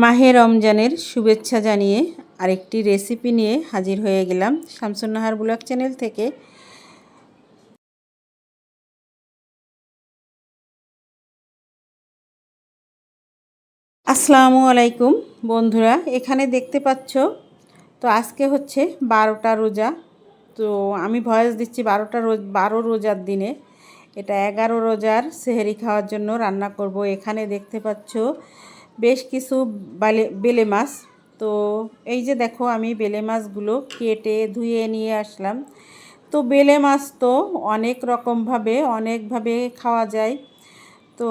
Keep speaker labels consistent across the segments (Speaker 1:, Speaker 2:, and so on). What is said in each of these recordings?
Speaker 1: মাহে রমজানের শুভেচ্ছা জানিয়ে আরেকটি রেসিপি নিয়ে হাজির হয়ে গেলাম শামসুন্নাহার ব্লগ চ্যানেল থেকে। আসসালামু আলাইকুম বন্ধুরা, এখানে দেখতে পাচ্ছ, তো আজকে হচ্ছে বারোটা রোজা। তো আমি ভয়েস দিচ্ছি বারোটা রোজ, বারো রোজার দিনে। এটা এগারো রোজার সেহেরি খাওয়ার জন্য রান্না করব। এখানে দেখতে পাচ্ছ বেশ কিছু বালে, বেলে মাছ। তো এই যে দেখো আমি বেলে মাছগুলো কেটে ধুয়ে নিয়ে আসলাম। তো বেলে মাছ তো অনেক রকমভাবে, অনেকভাবে খাওয়া যায়। তো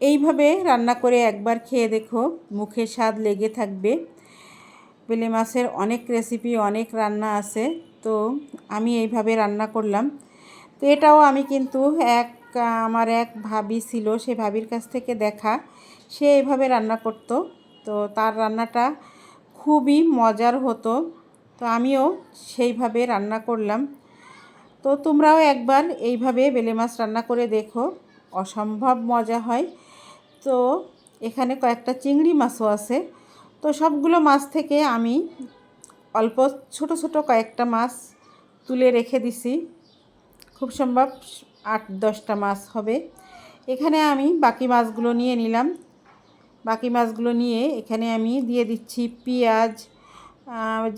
Speaker 1: এইভাবে রান্না করে একবার খেয়ে দেখো, মুখে স্বাদ লেগে থাকবে। বেলে মাছের অনেক রেসিপি অনেক রান্না আছে। তো আমি এইভাবে রান্না করলাম। তো এটাও আমি কিন্তু এক, আমার এক ভাবি ছিল, সে ভাবির কাছ থেকে দেখা। সে এইভাবে রান্না করতো। তো তার রান্নাটা খুবই মজার হতো। তো আমিও সেইভাবে রান্না করলাম। তো তোমরাও একবার এইভাবে বেলে মাছ রান্না করে দেখো। অসম্ভব মজা হয়। তো এখানে কয়েকটা চিংড়ি মাছও আছে। তো সবগুলো মাছ থেকে আমি অল্প ছোট ছোট কয়েকটা মাছ তুলে রেখে দিছি। খুব সম্ভব আট দশটা মাছ হবে। এখানে আমি বাকি মাছগুলো নিয়ে নিলাম। বাকি মাছগুলো নিয়ে এখানে আমি দিয়ে দিচ্ছি পেঁয়াজ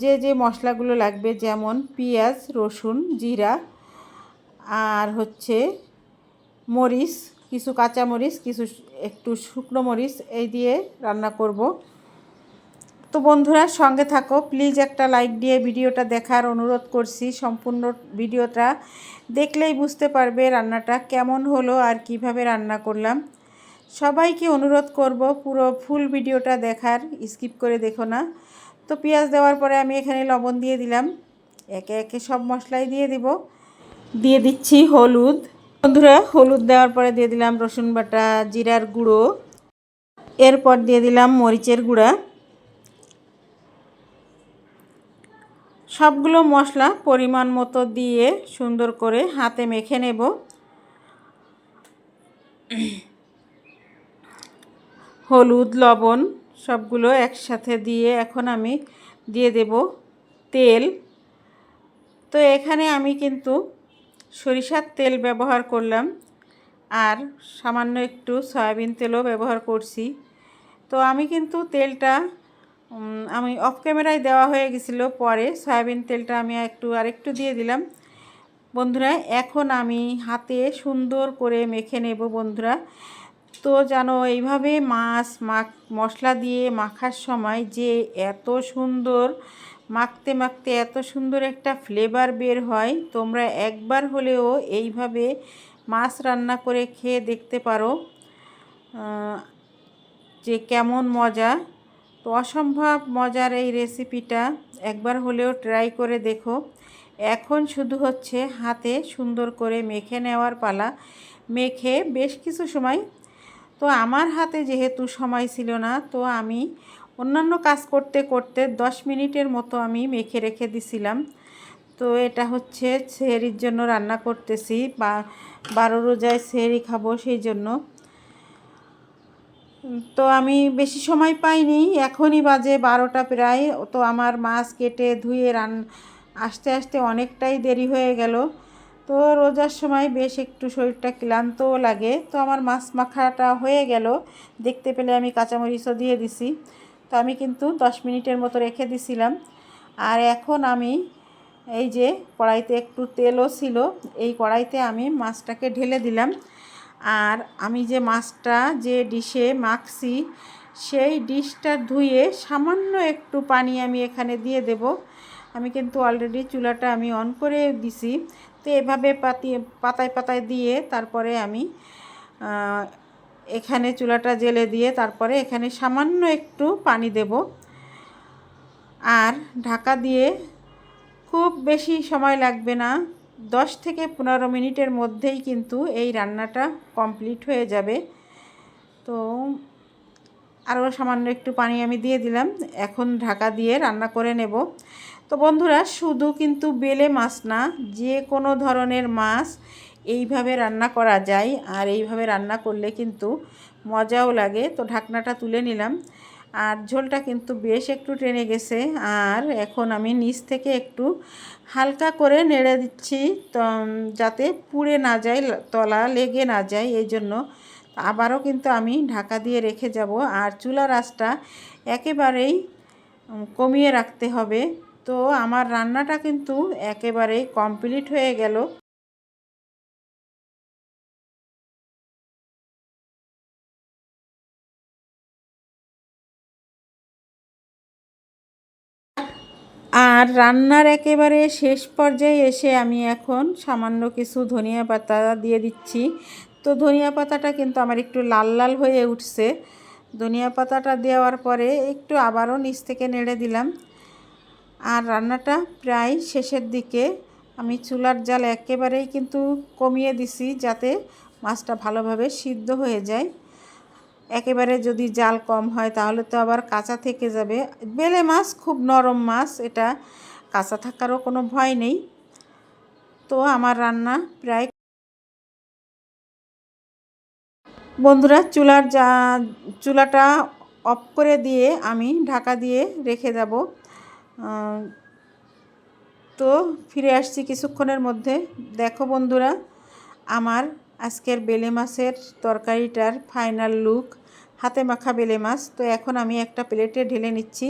Speaker 1: যে যে মশলাগুলো লাগবে যেমন পেঁয়াজ, রসুন, জিরা আর হচ্ছে মরিচ, কিছু কাঁচা মরিচ, কিছু একটু শুকনো মরিচ এই দিয়ে রান্না করব। তো বন্ধুরা সঙ্গে থাকো, প্লিজ একটা লাইক দিয়ে ভিডিওটা দেখার অনুরোধ করছি, সম্পূর্ণ ভিডিওটা দেখলেই বুঝতে পারবে রান্নাটা কেমন হলো আর কীভাবে রান্না করলাম। সবাইকে অনুরোধ করব পুরো ফুল ভিডিওটা দেখার, স্কিপ করে দেখো না। তো পেঁয়াজ দেওয়ার পরে আমি এখানে লবণ দিয়ে দিলাম। একে একে সব মশলাই দিয়ে দিব। দিয়ে দিচ্ছি হলুদ। বন্ধুরা, হলুদ দেওয়ার পরে দিয়ে দিলাম রসুন বাটা, জিরার গুঁড়ো। এরপর দিয়ে দিলাম মরিচের গুঁড়া। সবগুলো মশলা পরিমাণ মতো দিয়ে সুন্দর করে হাতে মেখে নেব। হলুদ, লবণ সবগুলো একসাথে দিয়ে এখন আমি দিয়ে দেব তেল। তো এখানে আমি কিন্তু সরিষার তেল ব্যবহার করলাম আর সামান্য একটু সয়াবিন তেলও ব্যবহার করছি। তো আমি কিন্তু তেলটা আমি অফ ক্যামেরায় দেওয়া হয়ে গেছিল, পরে সয়াবিন তেলটা আমি একটু, আরেকটু দিয়ে দিলাম। বন্ধুরা, এখন আমি হাতে সুন্দর করে মেখে নেব বন্ধুরা। তো জানো এইভাবে মাছ, মাখ, মশলা দিয়ে মাখার সময় যে এত সুন্দর, মাখতে মাখতে এত সুন্দর একটা ফ্লেভার বের হয়, তোমরা একবার হলেও এইভাবে মাছ রান্না করে খেয়ে দেখতে পারো। যে কেমন মজা। তো অসম্ভব মজার এই রেসিপিটা একবার হলেও ট্রাই করে দেখো। এখন শুধু হচ্ছে হাতে সুন্দর করে মেখে নেওয়ার পালা। মেখে বেশ কিছু সময় তো আমার হাতে যেহেতু সময় ছিল না, তো আমি অন্যান্য কাজ করতে করতে দশ মিনিটের মতো আমি মেখে রেখে দিছিলাম। তো এটা হচ্ছে সেহরির জন্য রান্না করতেছি, বা বারো রোজায় সেহরি খাব সেই জন্য। তো আমি বেশি সময় পাইনি, এখনই বাজে বারোটা প্রায়, তো আমার মাছ কেটে ধুয়ে রান, আস্তে আস্তে অনেকটাই দেরি হয়ে গেল। তো রোজার সময় বেশ একটু শরীরটা ক্লান্তও লাগে। তো আমার মাছ মাখাটা হয়ে গেল। দেখতে পেলে আমি কাঁচামরিচও দিয়ে দিছি। তো আমি কিন্তু দশ মিনিটের মতো রেখে দিছিলাম। আর এখন আমি এই যে কড়াইতে একটু তেলও ছিল, এই কড়াইতে আমি মাছটাকে ঢেলে দিলাম। আর আমি যে মাছটা, যে ডিশে মাখছি, সেই ডিশটা ধুয়ে সামান্য একটু পানি আমি এখানে দিয়ে দেব। আমি কিন্তু অলরেডি চুলাটা আমি অন করে দিছি। তো এভাবে পাতি পাতায় পাতায় দিয়ে তারপরে আমি এখানে চুলাটা জেলে দিয়ে তারপরে এখানে সামান্য একটু পানি দেব। আর ঢাকা দিয়ে খুব বেশি সময় লাগবে না, দশ থেকে পনেরো মিনিটের মধ্যেই কিন্তু এই রান্নাটা কমপ্লিট হয়ে যাবে। তো আরও সামান্য একটু পানি আমি দিয়ে দিলাম, এখন ঢাকা দিয়ে রান্না করে নেব। তো বন্ধুরা, শুধু কিন্তু বেলে মাছ না, যে কোনো ধরনের মাছ এইভাবে রান্না করা যায়। আর এইভাবে রান্না করলে কিন্তু মজাও লাগে। তো ঢাকনাটা তুলে নিলাম। আর ঝোলটা কিন্তু বেশ একটু টেনে গেছে। আর এখন আমি নিচ থেকে একটু হালকা করে নেড়ে দিচ্ছি, তো যাতে পুড়ে না যায়, তলা লেগে না যায়, এই জন্য। আবারও কিন্তু আমি ঢাকা দিয়ে রেখে যাব। আর চুলার আঁচটা একেবারেই কমিয়ে রাখতে হবে। তো আমার রান্নাটা কিন্তু একেবারেই কমপ্লিট হয়ে গেল। আর রান্নার একেবারে শেষ পর্যায়ে এসে আমি এখন সামান্য কিছু ধনিয়া পাতা দিয়ে দিচ্ছি। তো ধনিয়া পাতাটা কিন্তু আমার একটু লাল লাল হয়ে উঠছে। ধনিয়া পাতাটা দেওয়ার পরে একটু আবারও নিচ থেকে নেড়ে দিলাম। আর রান্নাটা প্রায় শেষের দিকে। আমি চুলার জাল একেবারেই কিন্তু কমিয়ে দিছি যাতে মাছটা ভালোভাবে সিদ্ধ হয়ে যায়। একেবারে যদি জাল কম হয় তাহলে তো আবার কাঁচা থেকে যাবে। বেলে মাছ খুব নরম মাছ, এটা কাঁচা থাকারও কোনো ভয় নেই। তো আমার রান্না প্রায় বন্ধুরা, চুলার যা চুলাটা অফ করে দিয়ে আমি ঢাকা দিয়ে রেখে যাব। তো ফিরে আসছি কিছুক্ষণের মধ্যে। দেখো বন্ধুরা, আমার আজকের বেলে মাছের তরকারিটার ফাইনাল লুক হাতে মাখা বেলে মাছ। তো এখন আমি একটা প্লেটে ঢেলে নিচ্ছি।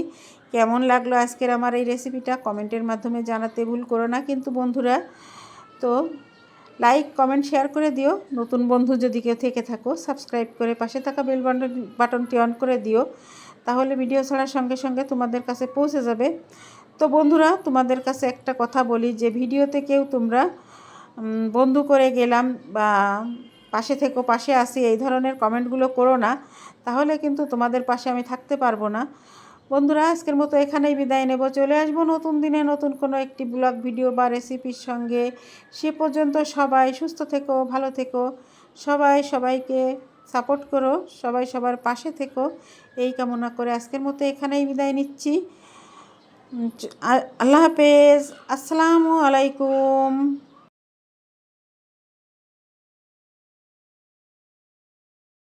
Speaker 1: কেমন লাগল আজকের আমার এই রেসিপিটা কমেন্টের মাধ্যমে জানাতে ভুল করো না কিন্তু বন্ধুরা। তো লাইক কমেন্ট শেয়ার করে দিও। নতুন বন্ধু যদি কেউ থেকে থাকো সাবস্ক্রাইব করে পাশে থাকা বেল বাটন বাটনটি অন করে দিও। তাহলে ভিডিও ছাড়ার সঙ্গে সঙ্গে তোমাদের কাছে পৌঁছে যাবে। তো বন্ধুরা, তোমাদের কাছে একটা কথা বলি যে ভিডিওতে কেউ তোমরা বন্ধু করে গেলাম বা পাশে থেকো, পাশে আসি, এই ধরনের কমেন্টগুলো করো না। তাহলে কিন্তু তোমাদের পাশে আমি থাকতে পারব না। বন্ধুরা, আজকের মতো এখানেই বিদায় নেব। চলে আসব নতুন দিনে নতুন কোনো একটি ব্লগ ভিডিও বা রেসিপির সঙ্গে। সে পর্যন্ত সবাই সুস্থ থেকো, ভালো থেকো। সবাই সবাইকে সাপোর্ট করো, সবাই সবার পাশে থেকো। এই কামনা করে আজকের মতো এখানেই বিদায় নিচ্ছি। আল্লাহ হাফেজ। আসসালামু আলাইকুম।